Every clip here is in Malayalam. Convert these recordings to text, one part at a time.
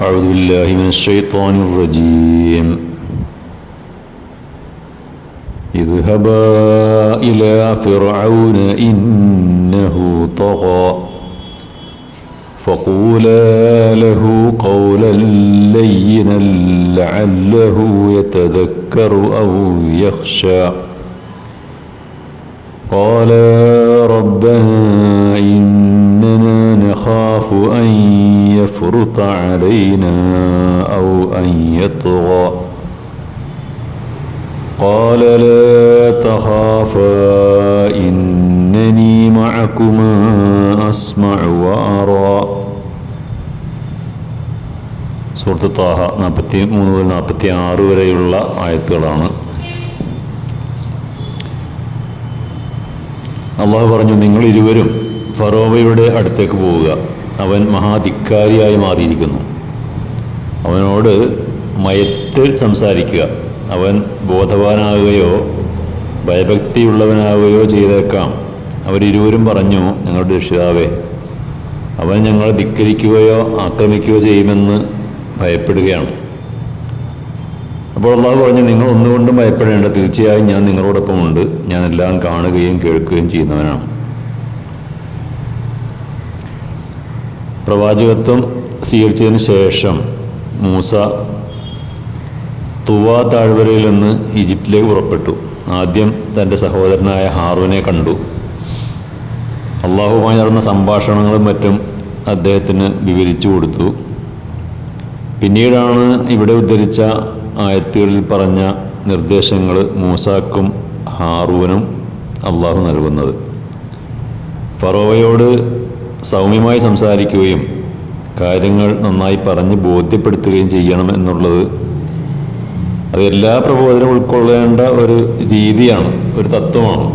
أعوذ بالله من الشيطان الرجيم. اذهبا إلى فرعون إنه طغى فقولا له قولا لينا لعله يتذكر أو يخشى. قالا ربنا إننا نخاف أن يفرط علينا أو أن يطغى قال لا تخافا إنني معكما أسمع وأرى സുഹൃത്ത് താഹ നാൽപ്പത്തി മൂന്ന് മുതൽ നാൽപ്പത്തി ആറ് വരെയുള്ള ആയത്തുകളാണ് അള്ളാഹു പറഞ്ഞു നിങ്ങൾ ഇരുവരും ഫറോവയുടെ അടുത്തേക്ക് പോവുക. അവൻ മഹാധിക്കാരിയായി മാറിയിരിക്കുന്നു. അവനോട് മയത്തിൽ സംസാരിക്കുക. അവൻ ബോധവാനാകുകയോ ഭയഭക്തിയുള്ളവനാവുകയോ ചെയ്തേക്കാം. അവരിരുവരും പറഞ്ഞു ഞങ്ങളുടെ രക്ഷിതാവേ അവൻ ഞങ്ങളെ ധിക്കരിക്കുകയോ ആക്രമിക്കുകയോ ചെയ്യുമെന്ന് ഭയപ്പെടുകയാണ്. അപ്പോൾ അള്ളാഹു പറഞ്ഞു നിങ്ങൾ ഒന്നുകൊണ്ടും ഭയപ്പെടേണ്ട. തീർച്ചയായും ഞാൻ നിങ്ങളോടൊപ്പം ഉണ്ട്. ഞാൻ എല്ലാം കാണുകയും കേൾക്കുകയും ചെയ്യുന്നവനാണ്. പ്രവാചകത്വം സ്വീകരിച്ചതിന് ശേഷം മൂസ തുവ താഴ്വരയിൽ നിന്ന് ഈജിപ്തിലേക്ക് പുറപ്പെട്ടു. ആദ്യം തന്റെ സഹോദരനായ ഹാറൂനെ കണ്ടു. അള്ളാഹുമായി നടന്ന സംഭാഷണങ്ങളും മറ്റും അദ്ദേഹത്തിന് വിവരിച്ചു കൊടുത്തു. പിന്നീടാണ് ഇവിടെ ഉദ്ധരിച്ച ആയത്തുകളിൽ പറഞ്ഞ നിർദ്ദേശങ്ങൾ മൂസാക്കും ഹാറൂനും അള്ളാഹു നൽകുന്നത്. ഫറോവയോട് സൗമ്യമായി സംസാരിക്കുകയും കാര്യങ്ങൾ നന്നായി പറഞ്ഞ് ബോധ്യപ്പെടുത്തുകയും ചെയ്യണം എന്നുള്ളത് അത് എല്ലാ പ്രബോധനം ഉൾക്കൊള്ളേണ്ട ഒരു രീതിയാണ് ഒരു തത്വമാണ്.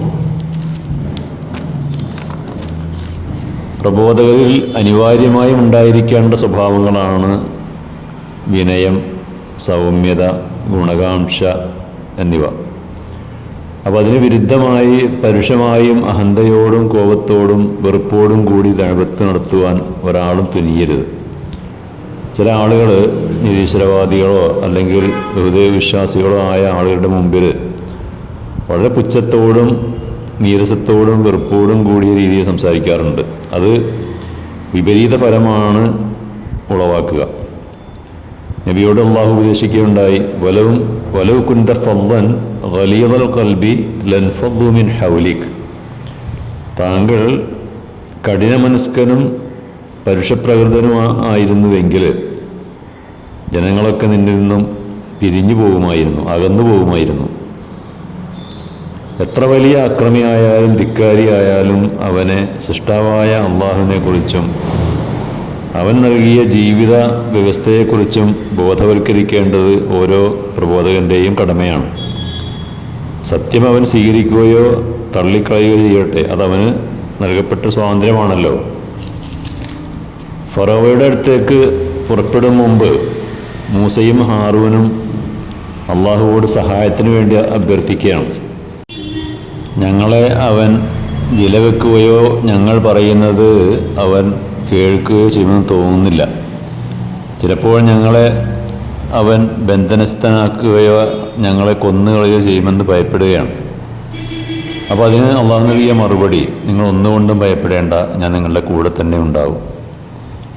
പ്രബോധകരിൽ അനിവാര്യമായും ഉണ്ടായിരിക്കേണ്ട സ്വഭാവങ്ങളാണ് വിനയം സൗമ്യത ഗുണകാംക്ഷ എന്നിവ. അപ്പോൾ അതിന് വിരുദ്ധമായി പരുഷമായും അഹന്തയോടും കോപത്തോടും വെറുപ്പോടും കൂടി ദഴവത്ത് നടത്തുവാൻ ഒരാളും തുനിയരുത്. ചില ആളുകൾ നിരീശ്വരവാദികളോ അല്ലെങ്കിൽ ഹൃദയ വിശ്വാസികളോ ആയ ആളുകളുടെ മുമ്പിൽ വളരെ പുച്ഛത്തോടും നീരസത്തോടും വെറുപ്പോടും കൂടിയ രീതിയിൽ സംസാരിക്കാറുണ്ട്. അത് വിപരീത ഫലമാണ് ഉളവാക്കുക. നബിയോട് അള്ളാഹു ഉപദേശിക്കുകയുണ്ടായി വലവും വലവ് കുന്ത ഫല്ലൻ വലിയതൽ കൽബി ലൻഫുമിൻ ഹൗലിക്. താങ്കൾ കഠിനമനസ്കനും പരുഷപ്രകൃതനും ആയിരുന്നുവെങ്കിൽ ജനങ്ങളൊക്കെ നിന്നിൽ നിന്നും പിരിഞ്ഞു പോകുമായിരുന്നു അകന്നു പോകുമായിരുന്നു. എത്ര വലിയ അക്രമിയായാലും ധിക്കാരിയായാലും അവനെ സൃഷ്ടാവായ അള്ളാഹുവിനെ കുറിച്ചും അവൻ നൽകിയ ജീവിത വ്യവസ്ഥയെക്കുറിച്ചും ബോധവൽക്കരിക്കേണ്ടത് ഓരോ പ്രബോധകന്റെയും കടമയാണ്. സത്യം അവൻ സ്വീകരിക്കുകയോ തള്ളിക്കളയുകയോ ചെയ്യട്ടെ അതവന് നൽകപ്പെട്ട സ്വാതന്ത്ര്യമാണല്ലോ. ഫറോവയുടെ അടുത്തേക്ക് പുറപ്പെടും മുമ്പ് മൂസയും ഹാറൂനും അള്ളാഹുവോട് സഹായത്തിന് വേണ്ടി അഭ്യർത്ഥിക്കുകയാണ്. ഞങ്ങളെ അവൻ വിലവെക്കുകയോ ഞങ്ങൾ പറയുന്നത് അവൻ കേൾക്കുകയോ ചെയ്യുമെന്ന് തോന്നുന്നില്ല. ചിലപ്പോൾ ഞങ്ങളെ അവൻ ബന്ധനസ്ഥനാക്കുകയോ ഞങ്ങളെ കൊന്നുകളയോ ചെയ്യുമെന്ന് ഭയപ്പെടുകയാണ്. അപ്പോൾ അതിന് അള്ളാഹു നൽകിയ മറുപടി നിങ്ങൾ ഒന്നുകൊണ്ടും ഭയപ്പെടേണ്ട ഞാൻ നിങ്ങളുടെ കൂടെ തന്നെ ഉണ്ടാവും.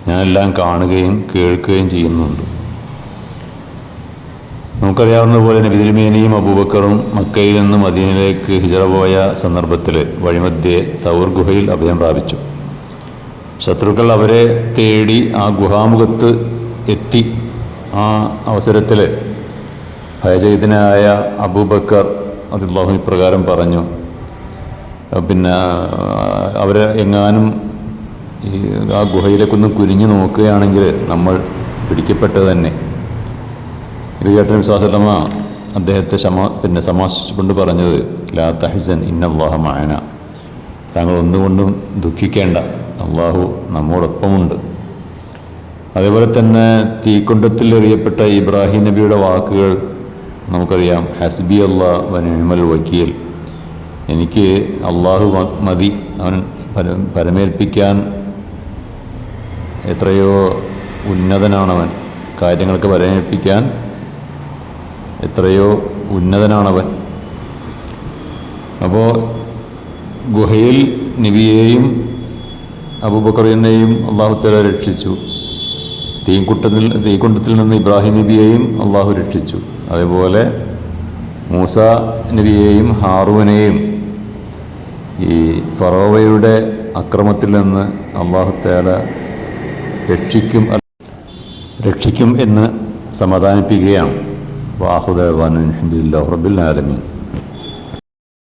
ഞാനെല്ലാം കാണുകയും കേൾക്കുകയും ചെയ്യുന്നുണ്ട്. നമുക്കറിയാവുന്ന പോലെ നബി തിരുമേനിയും അബൂബക്കറും മക്കയിൽ നിന്നും മദീനയിലേക്ക് ഹിജറ പോയ സന്ദർഭത്തിൽ വഴിമധ്യേ സൗർ ഗുഹയിൽ അഭയം പ്രാപിച്ചു. ശത്രുക്കൾ അവരെ തേടി ആ ഗുഹാമുഖത്ത് എത്തി ആ അവസരത്തിൽ ഭയചൈതനായ അബൂബക്കർ അബ്ദുല്ലാഹു ഇപ്രകാരം പറഞ്ഞു. പിന്നെ അവരെ എങ്ങാനും ഈ ആ ഗുഹയിലേക്കൊന്ന് കുനിഞ്ഞു നോക്കുകയാണെങ്കിൽ നമ്മൾ പിടിക്കപ്പെട്ടത് തന്നെ. ഇത് കേട്ട വിശ്വാസമ അദ്ദേഹത്തെ ശമ പിന്നെ സമാശിച്ചുകൊണ്ട് പറഞ്ഞത് ലാ തഹിസൻ ഇന്നല്ലാഹ മായന താങ്കൾ ഒന്നുകൊണ്ടും ദുഃഖിക്കേണ്ട. അള്ളാഹു നമ്മോടൊപ്പമുണ്ട്. അതേപോലെ തന്നെ തീക്കുണ്ടത്തിൽ എറിയപ്പെട്ട ഇബ്രാഹിം നബിയുടെ വാക്കുകൾ നമുക്കറിയാം. ഹസ്ബി അള്ളാ വനിമൽ വക്കീൽ. എനിക്ക് അള്ളാഹു മതി. അവൻ പരമേൽപ്പിക്കാൻ എത്രയോ ഉന്നതനാണവൻ. കാര്യങ്ങൾക്ക് പരമേൽപ്പിക്കാൻ എത്രയോ ഉന്നതനാണവൻ. അപ്പോൾ ഗുഹയിൽ നബിയെയും അബൂബക്കറിനെയും അള്ളാഹുത്തല രക്ഷിച്ചു. തീക്കുട്ടത്തിൽ തീക്കുണ്ടത്തിൽ നിന്ന് ഇബ്രാഹിം നബിയെയും അള്ളാഹു രക്ഷിച്ചു. അതേപോലെ മൂസ നബിയെയും ഹാറൂനെയും ഈ ഫറോവയുടെ അക്രമത്തിൽ നിന്ന് അള്ളാഹുത്തേല രക്ഷിക്കും രക്ഷിക്കും എന്ന് സമാധാനിപ്പിക്കുകയാണ്. വാഹുദേവാൻ അലഹദില്ലാ റബ്ബിൽ ആലമീൻ.